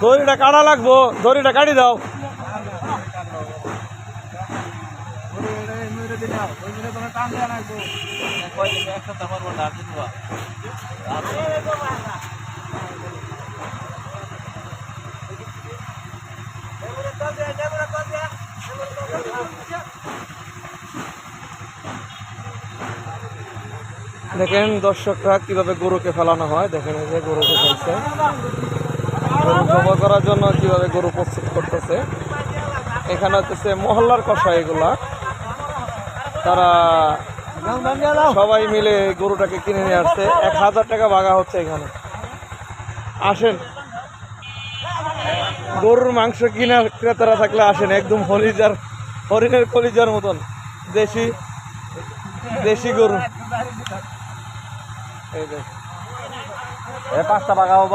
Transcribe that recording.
দড়িটা কাটা লাগবো দড়িটা কাটি দাও। দেখেন দর্শকরা কীভাবে গরুকে ফেলানো হয়। দেখেন এই যে গরুকে ফেলছে। গরু জমা করার জন্য কীভাবে গরু প্রস্তুত করতেছে। এখানে হচ্ছে মহল্লার কষা এগুলা। তারা সবাই মিলে গরুটাকে কিনে নিয়ে আসছে। এক হাজার টাকা ভাগা হচ্ছে এখানে। আসেন। গরুর মাংস কিনা ক্রেতারা থাকলে আসেন। একদম হরিজার, হরিণের কলিজার মতন। দেশি দেশি গরু। এই পাঁচটা বাগা হব